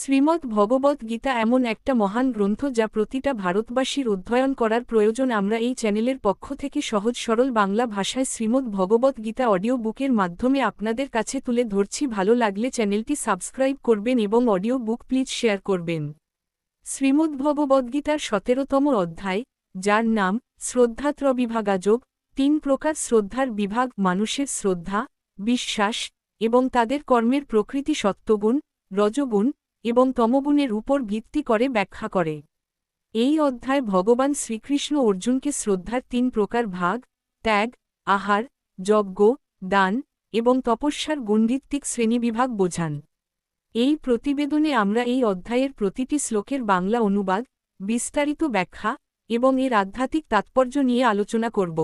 শ্রীমদ্ ভগবত গীতা এমন একটা মহান গ্রন্থ যা প্রতিটা ভারতবাসীর অধ্যয়ন করার প্রয়োজন। আমরা এই চ্যানেলের পক্ষ থেকে সহজ সরল বাংলা ভাষায় শ্রীমদ্ ভগবত গীতা অডিও বুকের মাধ্যমে আপনাদের কাছে তুলে ধরছি। ভালো লাগলে চ্যানেলটি সাবস্ক্রাইব করবেন এবং অডিও বুক প্লিজ শেয়ার করবেন। শ্রীমদ্ ভগবদ্গীতার সতেরোতম অধ্যায়, যার নাম শ্রদ্ধাত্র বিভাগাযোগ তিন প্রকার শ্রদ্ধার বিভাগ, মানুষের শ্রদ্ধা, বিশ্বাস এবং তাদের কর্মের প্রকৃতি সত্ত্বগুণ রজগুণ এবং তমগুণের উপর ভিত্তি করে ব্যাখ্যা করে। এই অধ্যায় ভগবান শ্রীকৃষ্ণ অর্জুনকে শ্রদ্ধার তিন প্রকার ভাগ, ত্যাগ, আহার, যজ্ঞ, দান এবং তপস্যার গুণভিত্তিক শ্রেণীবিভাগ বোঝান। এই প্রতিবেদনে আমরা এই অধ্যায়ের প্রতিটি শ্লোকের বাংলা অনুবাদ, বিস্তারিত ব্যাখ্যা এবং এর আধ্যাত্মিক তাৎপর্য নিয়ে আলোচনা করব।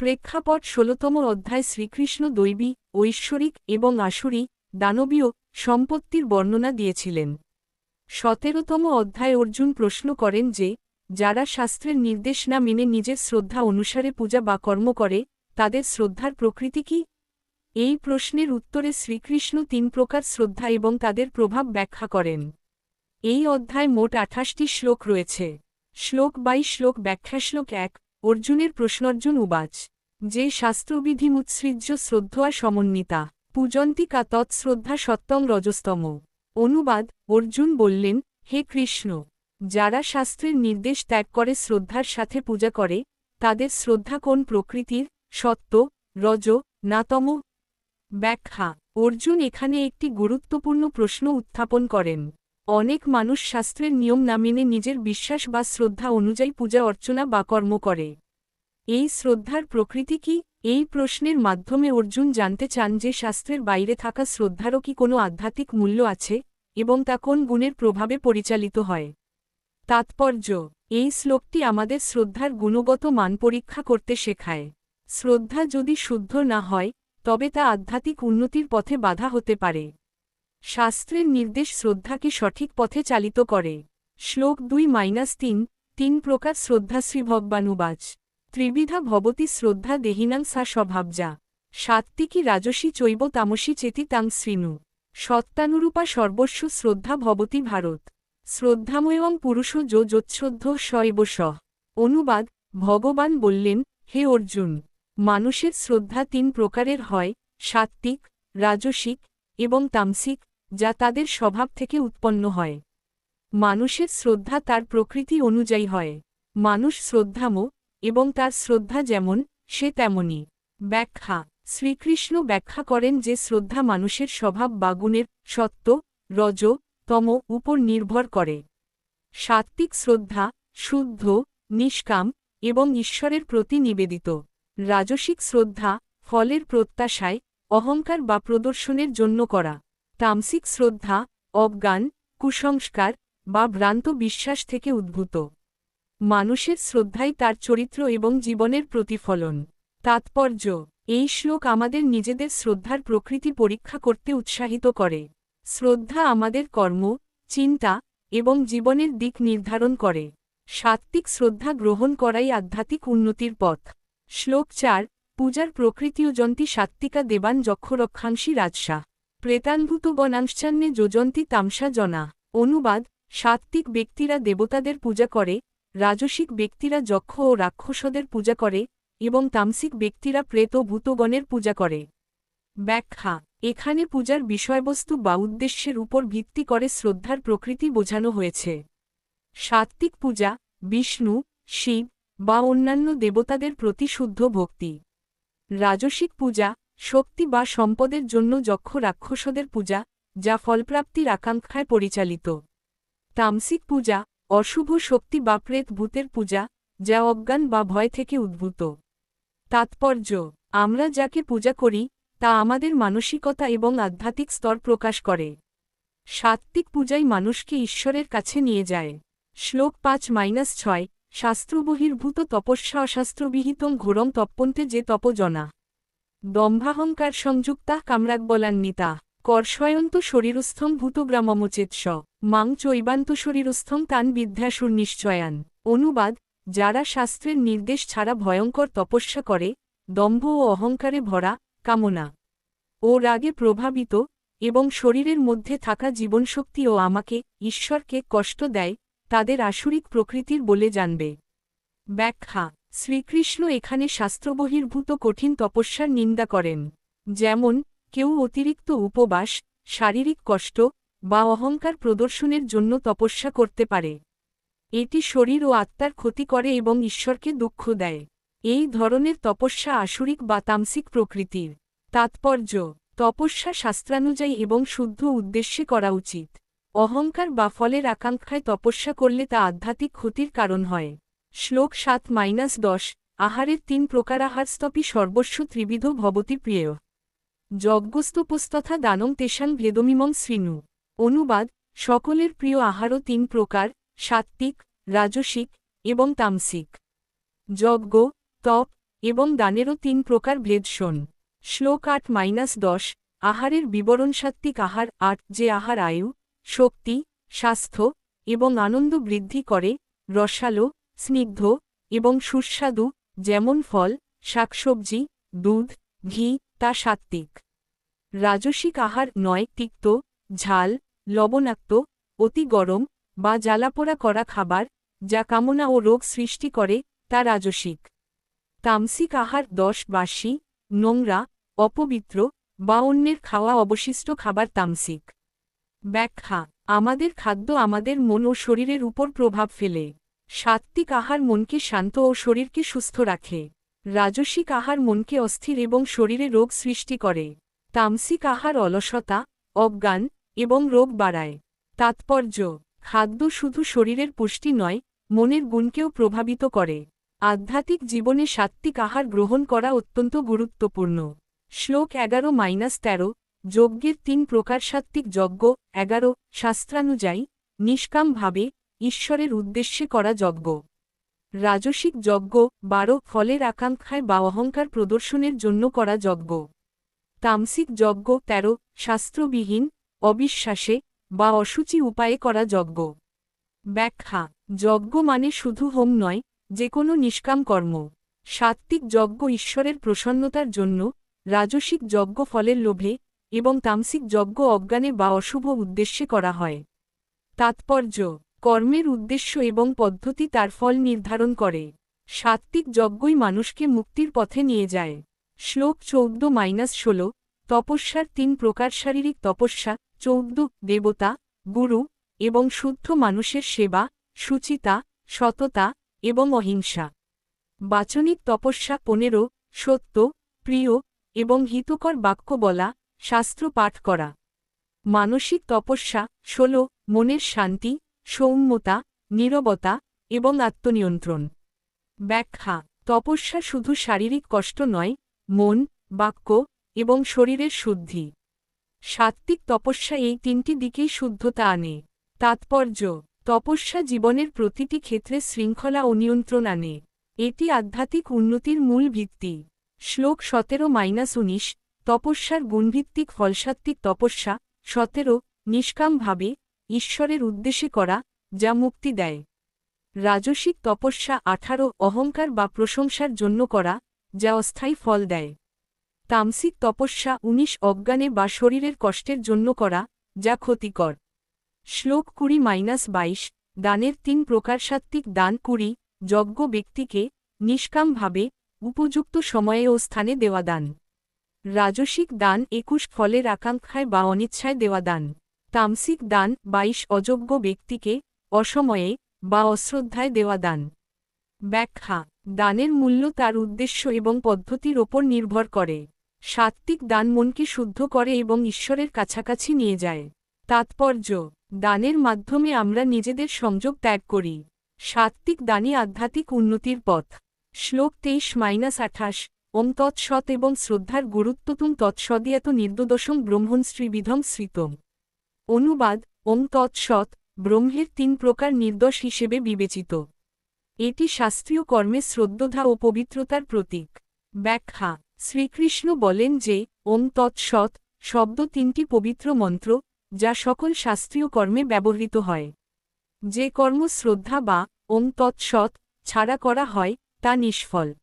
প্রেক্ষাপট ষোলতম অধ্যায় শ্রীকৃষ্ণ দৈবী, ঐশ্বরিক এবং আসুরি দানবীয় সম্পত্তির বর্ণনা দিয়েছিলেন। সতেরোতম অধ্যায় অর্জুন প্রশ্ন করেন যে, যারা শাস্ত্রের নির্দেশ না মেনে নিজের শ্রদ্ধা অনুসারে পূজা বা কর্ম করে, তাদের শ্রদ্ধার প্রকৃতি কি? এই প্রশ্নের উত্তরে শ্রীকৃষ্ণ তিন প্রকার শ্রদ্ধা এবং তাদের প্রভাব ব্যাখ্যা করেন। এই অধ্যায় মোট আঠাশটি শ্লোক রয়েছে। শ্লোক বাই শ্লোক ব্যাখ্যা শ্লোক এক, অর্জুনের প্রশ্নর্জুন উবাচ, যে শাস্ত্রবিধিমুৎসৃজ্য শ্রদ্ধা সমন্বিতা। পূজন্তিকা তৎশ্রদ্ধা সত্যং রজস্তম। অনুবাদ, অর্জুন বললেন, হে কৃষ্ণ, যারা শাস্ত্রের নির্দেশ ত্যাগ করে শ্রদ্ধার সাথে পূজা করে, তাদের শ্রদ্ধা কোন প্রকৃতির সত্য রজ, নাতম? ব্যাখ্যা, অর্জুন এখানে একটি গুরুত্বপূর্ণ প্রশ্ন উত্থাপন করেন। অনেক মানুষ শাস্ত্রের নিয়ম না মেনে নিজের বিশ্বাস বা শ্রদ্ধা অনুযায়ী পূজা অর্চনা বা কর্ম করে। এই শ্রদ্ধার প্রকৃতি কি? এই প্রশ্নের মাধ্যমে অর্জুন জানতে চান যে শাস্ত্রের বাইরে থাকা শ্রদ্ধারও কি কোনো আধ্যাত্মিক মূল্য আছে এবং তা কোন গুণের প্রভাবে পরিচালিত হয়? তাৎপর্য, এই শ্লোকটি আমাদের শ্রদ্ধার গুণগত মান পরীক্ষা করতে শেখায়। শ্রদ্ধা যদি শুদ্ধ না হয়, তবে তা আধ্যাত্মিক উন্নতির পথে বাধা হতে পারে। শাস্ত্রের নির্দেশ শ্রদ্ধাকে সঠিক পথে চালিত করে। শ্লোক দুই মাইনাস তিন তিন প্রকার শ্রদ্ধাশ্রী ভগবানুবাচ। ত্রিবিধা ভবতী শ্রদ্ধা দেহিনাং সা স্বভাবজা সাত্ত্বিকী রাজসী চৈব তামসী চেতি তাং শ্রীণু সত্তানুরূপা সর্বস্ব শ্রদ্ধা ভবতী ভারত। শ্রদ্ধাময়ং পুরুষ যো যোৎশ্রদ্ধ শৈব অনুবাদ, ভগবান বললেন, হে অর্জুন, মানুষের শ্রদ্ধা তিন প্রকারের হয়, সাত্ত্বিক, রাজসিক এবং তামসিক, যা তাদের স্বভাব থেকে উৎপন্ন হয়। মানুষের শ্রদ্ধা তার প্রকৃতি অনুযায়ী হয়। মানুষ শ্রদ্ধাম এবং তার শ্রদ্ধা যেমন, সে তেমনি ব্যাখ্যা। শ্রীকৃষ্ণ ব্যাখ্যা করেন যে শ্রদ্ধা মানুষের স্বভাব বা গুণের সত্য, রজ, তম উপর নির্ভর করে। সাত্ত্বিক শ্রদ্ধা, শুদ্ধ, নিষ্কাম এবং ঈশ্বরের প্রতি নিবেদিত। রাজসিক শ্রদ্ধা, ফলের প্রত্যাশায়, অহংকার বা প্রদর্শনের জন্য করা। তামসিক শ্রদ্ধা, অজ্ঞান, কুসংস্কার বা ভ্রান্ত বিশ্বাস থেকে উদ্ভূত। মানুষের শ্রদ্ধাই তার চরিত্র এবং জীবনের প্রতিফলন। তাৎপর্য, এই শ্লোক আমাদের নিজেদের শ্রদ্ধার প্রকৃতি পরীক্ষা করতে উৎসাহিত করে। শ্রদ্ধা আমাদের কর্ম, চিন্তা এবং জীবনের দিক নির্ধারণ করে। সাত্ত্বিক শ্রদ্ধা গ্রহণ করাই আধ্যাত্মিক উন্নতির পথ। শ্লোক চার, পূজার প্রকৃতিওজন্তি সাত্ত্বিকা দেবান যক্ষরক্ষাংশী রাজসা প্রেতানভূত গণাংশান্নে যোজন্তি তামসা জনা। অনুবাদ, সাত্ত্বিক ব্যক্তিরা দেবতাদের পূজা করে রাজসিক ব্যক্তিরা যক্ষ ও রাক্ষসদের পূজা করে এবং তামসিক ব্যক্তিরা প্রেত ও ভূতগণের পূজা করে। ব্যাখ্যা, এখানে পূজার বিষয়বস্তু বা উদ্দেশ্যের উপর ভিত্তি করে শ্রদ্ধার প্রকৃতি বোঝানো হয়েছে। সাত্ত্বিক পূজা, বিষ্ণু, শিব বা অন্যান্য দেবতাদের প্রতি শুদ্ধ ভক্তি। রাজসিক পূজা, শক্তি বা সম্পদের জন্য যক্ষ রাক্ষসদের পূজা, যা ফলপ্রাপ্তির আকাঙ্ক্ষায় পরিচালিত। তামসিক পূজা অশুভ শক্তি বা প্রেত ভূতের পূজা, যা অজ্ঞান বা ভয় থেকে উদ্ভূত। তাৎপর্য, আমরা যাকে পূজা করি, তা আমাদের মানসিকতা এবং আধ্যাত্মিক স্তর প্রকাশ করে। সাত্ত্বিক পূজাই মানুষকে ঈশ্বরের কাছে নিয়ে যায়। শ্লোক পাঁচ মাইনাস ছয়, শাস্ত্রবহির্ভূত তপস্যা অশাস্ত্রবিহিতং ঘোরম তপ্পন্তে যে তপজনা। দম্ভাহংকার সংযুক্তা কামরাক কামরাকবলান্বিতা কর্ষয়ন্ত শরীরস্থম স। মাং চৈবান্ত শরীরস্থম তান বিদ্যাসুর নিশ্চয়ান। অনুবাদ, যারা শাস্ত্রের নির্দেশ ছাড়া ভয়ঙ্কর তপস্যা করে, দম্ভ ও অহংকারে ভরা, কামনা। ও রাগে প্রভাবিত, এবং শরীরের মধ্যে থাকা জীবনশক্তি ও আমাকে, ঈশ্বরকে কষ্ট দেয়, তাদের আসুরিক প্রকৃতির বলে জানবে। ব্যাখ্যা, শ্রীকৃষ্ণ এখানে শাস্ত্রবহির্ভূত কঠিন তপস্যার নিন্দা করেন। যেমন কেউ অতিরিক্ত উপবাস, শারীরিক কষ্ট বা অহংকার প্রদর্শনের জন্য তপস্যা করতে পারে। এটি শরীর ও আত্মার ক্ষতি করে এবং ঈশ্বরকে দুঃখ দেয়। এই ধরনের তপস্যা আসুরিক বা তামসিক প্রকৃতির। তাৎপর্য, তপস্যা শাস্ত্রানুযায়ী এবং শুদ্ধ উদ্দেশ্যে করা উচিত। অহংকার বা ফলের আকাঙ্ক্ষায় তপস্যা করলে তা আধ্যাত্মিক ক্ষতির কারণ হয়। শ্লোক সাত মাইনাস দশ, আহারের তিন প্রকার আহারস্তপি সর্বস্ব ত্রিবিধ ভবতি প্রিয়। যজ্ঞস্তপস্তথা দানং তেষাং ভেদমিমং শ্রীনু। অনুবাদ, সকলের প্রিয় আহারও তিন প্রকার, সাত্ত্বিক, রাজসিক এবং তামসিক। যজ্ঞ, তপ এবং দানেরও তিন প্রকার ভেদ শোন। শ্লোক আট মাইনাস দশ, আহারের বিবরণ সাত্ত্বিক আহার আট, যে আহার আয়ু, শক্তি, স্বাস্থ্য এবং আনন্দ বৃদ্ধি করে, রসালো, স্নিগ্ধ এবং সুস্বাদু, যেমন ফল, শাকসবজি, দুধ, ঘি তা সাত্ত্বিক। রাজসিক আহার নয়, তিক্ত, ঝাল, লবণাক্ত, অতি গরম বা জ্বালাপোড়া করা খাবার যা কামনা ও রোগ সৃষ্টি করে, তা রাজসিক। তামসিক আহার দশ, বাসি, নোংরা, অপবিত্র বা অন্যের খাওয়া অবশিষ্ট খাবার তামসিক। ব্যাখ্যা, আমাদের খাদ্য আমাদের মন ও শরীরের উপর প্রভাব ফেলে। সাত্ত্বিক আহার মনকে শান্ত ও শরীরকে সুস্থ রাখে। রাজসিক আহার মনকে অস্থির এবং শরীরে রোগ সৃষ্টি করে। তামসিক আহার অলসতা, অজ্ঞান এবং রোগ বাড়ায়। তাৎপর্য, খাদ্য শুধু শরীরের পুষ্টি নয়, মনের গুণকেও প্রভাবিত করে। আধ্যাত্মিক জীবনে সাত্ত্বিক আহার গ্রহণ করা অত্যন্ত গুরুত্বপূর্ণ। শ্লোক এগারো মাইনাস তেরো, যজ্ঞের তিন প্রকার সাত্ত্বিক যজ্ঞ, এগারো, শাস্ত্রানুযায়ী নিষ্কামভাবে ঈশ্বরের উদ্দেশ্যে করা যজ্ঞ। রাজসিক যজ্ঞ, বারো, ফলের আকাঙ্ক্ষায় বা অহংকার প্রদর্শনের জন্য করা যজ্ঞ। তামসিক যজ্ঞ, তেরো, শাস্ত্রবিহীন, অবিশ্বাসে, বা অসুচি উপায়ে করা যজ্ঞ। ব্যাখ্যা, যজ্ঞ মানে শুধু হোম নয় যে কোনো নিষ্কাম কর্ম। সাত্ত্বিক যজ্ঞ ঈশ্বরের প্রসন্নতার জন্য, রাজসিক যজ্ঞ ফলের লোভে, এবং তামসিক যজ্ঞ অজ্ঞানে বা অশুভ উদ্দেশ্যে করা হয়। তাৎপর্য কর্মের উদ্দেশ্য এবং পদ্ধতি তার ফল নির্ধারণ করে। সাত্ত্বিক যজ্ঞই মানুষকে মুক্তির পথে নিয়ে যায়। শ্লোক চৌদ্দ মাইনাস ষোলো, তপস্যার তিন প্রকার শারীরিক তপস্যা, চৌদ্দ, দেবতা, গুরু এবং শুদ্ধ মানুষের সেবা, সুচিতা, সততা এবং অহিংসা। বাচনিক তপস্যা পনেরো, সত্য, প্রিয় এবং হিতকর বাক্য বলা, শাস্ত্র পাঠ করা। মানসিক তপস্যা ষোল, মনের শান্তি সৌম্যতা, নীরবতা এবং আত্মনিয়ন্ত্রণ। ব্যাখ্যা, তপস্যা শুধু শারীরিক কষ্ট নয়, মন, বাক্য এবং শরীরের শুদ্ধি। সাত্ত্বিক তপস্যা এই তিনটি দিকেই শুদ্ধতা আনে। তাৎপর্য, তপস্যা জীবনের প্রতিটি ক্ষেত্রে শৃঙ্খলা ও নিয়ন্ত্রণ আনে। এটি আধ্যাত্মিক উন্নতির মূল ভিত্তি। শ্লোক সতেরো মাইনাস উনিশ, তপস্যার গুণভিত্তিক ফলসাত্ত্বিক তপস্যা, সতেরো নিষ্কামভাবে ঈশ্বরের উদ্দেশ্যে করা, যা মুক্তি দেয়। রাজসিক তপস্যা আঠারো, অহংকার বা প্রশংসার জন্য করা, যা অস্থায়ী ফল দেয়। তামসিক তপস্যা উনিশ, অজ্ঞানে বা শরীরের কষ্টের জন্য করা, যা ক্ষতিকর। শ্লোক কুড়ি মাইনাস বাইশ, দানের তিন প্রকার সাত্ত্বিক দান কুড়ি, যজ্ঞ ব্যক্তিকে নিষ্কামভাবে উপযুক্ত সময়ে ও স্থানে দেওয়া দান। রাজসিক দান একুশ, ফলের আকাঙ্ক্ষায় বা অনিচ্ছায় দেওয়া দান। তামসিক দান বাইশ অযোগ্য ব্যক্তিকে অসময়ে বা অশ্রদ্ধায় দেওয়া দান। ব্যাখ্যা, দানের মূল্য তার উদ্দেশ্য এবং পদ্ধতির ওপর নির্ভর করে। সাত্ত্বিক দান মনকে শুদ্ধ করে এবং ঈশ্বরের কাছাকাছি নিয়ে যায়। তাৎপর্য, দানের মাধ্যমে আমরা নিজেদের সংযোগ ত্যাগ করি। সাত্ত্বিক দানই আধ্যাত্মিক উন্নতির পথ। শ্লোক তেইশ মাইনাস আঠাশ, ওম তৎসৎ এবং শ্রদ্ধার গুরুত্বতুম তৎসদিয়াত নির্দোদশম ব্রহ্মণ শ্রীবিধম শ্রিতম অনুবাদ, ওম তৎসৎ ব্রহ্মের তিন প্রকার নির্দোষ হিসেবে বিবেচিত। এটি শাস্ত্রীয় কর্মে শ্রদ্ধা ও পবিত্রতার প্রতীক। ব্যাখ্যা, শ্রীকৃষ্ণ বলেন যে, ওম তৎসৎ শব্দ তিনটি পবিত্র মন্ত্র, যা সকল শাস্ত্রীয় কর্মে ব্যবহৃত হয়। যে কর্ম শ্রদ্ধা বা ওম তৎসৎ ছাড়া করা হয়, তা নিষ্ফল।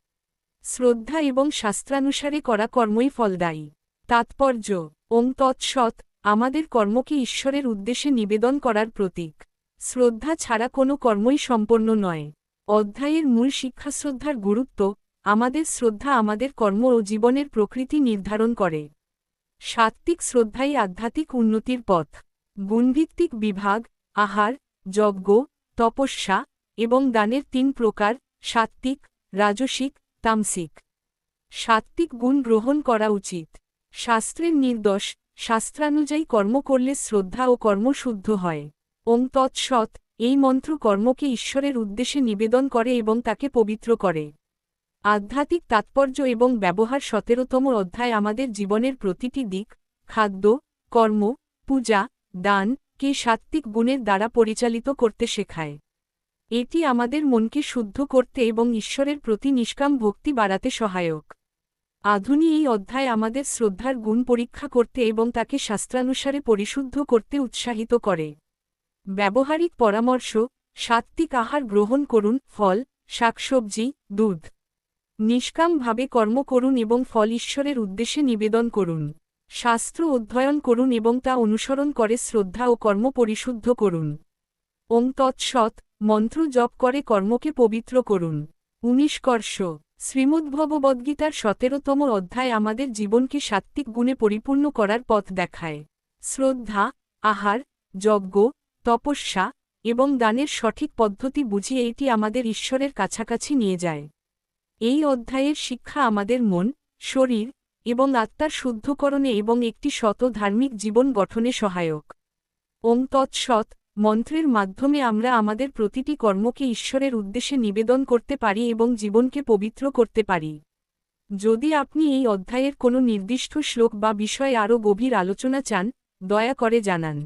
শ্রদ্ধা এবং শাস্ত্রানুসারে করা কর্মই ফলদায়ী। তাৎপর্য, ওম তৎসৎ আমাদের কর্মকে ঈশ্বরের উদ্দেশ্যে নিবেদন করার প্রতীক। শ্রদ্ধা ছাড়া কোনো কর্মই সম্পন্ন নয়। অধ্যায়ের মূল শিক্ষা শ্রদ্ধার গুরুত্ব আমাদের শ্রদ্ধা আমাদের কর্ম ও জীবনের প্রকৃতি নির্ধারণ করে। সাত্ত্বিক শ্রদ্ধাই আধ্যাত্মিক উন্নতির পথ। গুণভিত্তিক বিভাগ, আহার, যজ্ঞ, তপস্যা এবং দানের তিন প্রকার সাত্ত্বিক, রাজসিক, তামসিক। সাত্ত্বিক গুণ গ্রহণ করা উচিত। শাস্ত্রের নির্দোষ শাস্ত্রানুযায়ী কর্ম করলে শ্রদ্ধা ও কর্ম শুদ্ধ হয়। ওং তৎসৎ এই মন্ত্র কর্মকে ঈশ্বরের উদ্দেশ্যে নিবেদন করে এবং তাকে পবিত্র করে। আধ্যাত্মিক তাৎপর্য এবং ব্যবহার সতেরোতম অধ্যায় আমাদের জীবনের প্রতিটি দিক, খাদ্য, কর্ম, পূজা, দান, কে সাত্ত্বিক গুণের দ্বারা পরিচালিত করতে শেখায়। এটি আমাদের মনকে শুদ্ধ করতে এবং ঈশ্বরের প্রতি নিষ্কাম ভক্তি বাড়াতে সহায়ক। আধুনি এই অধ্যায় আমাদের শ্রদ্ধার গুণ পরীক্ষা করতে এবং তাকে শাস্ত্রানুসারে পরিশুদ্ধ করতে উৎসাহিত করে। ব্যবহারিক পরামর্শ, সাত্ত্বিক আহার গ্রহণ করুন, ফল, শাকসবজি, দুধ। নিষ্কামভাবে কর্ম করুন এবং ফল ঈশ্বরের উদ্দেশ্যে নিবেদন করুন। শাস্ত্র অধ্যয়ন করুন এবং তা অনুসরণ করে শ্রদ্ধা ও কর্ম পরিশুদ্ধ করুন। ওং তৎসৎ, মন্ত্র জপ করে কর্মকে পবিত্র করুন। উনিষ্কর্ষ শ্রীমদ্ভগবদ্গীতার সতেরোতম অধ্যায় আমাদের জীবনকে সাত্ত্বিক গুণে পরিপূর্ণ করার পথ দেখায়। শ্রদ্ধা, আহার, যজ্ঞ, তপস্যা এবং দানের সঠিক পদ্ধতি বুঝিয়ে এটি আমাদের ঈশ্বরের কাছাকাছি নিয়ে যায়। এই অধ্যায়ের শিক্ষা আমাদের মন, শরীর এবং আত্মার শুদ্ধকরণে এবং একটি শত ধার্মিক জীবন গঠনে সহায়ক। ওং তৎসৎ মন্ত্রের মাধ্যমে আমরা আমাদের প্রতিটি কর্মকে ঈশ্বরের উদ্দেশ্যে নিবেদন করতে পারি এবং জীবনকে পবিত্র করতে পারি। যদি আপনি এই অধ্যায়ের কোনো নির্দিষ্ট শ্লোক বা বিষয়ে আরও গভীর আলোচনা চান, দয়া করে জানান।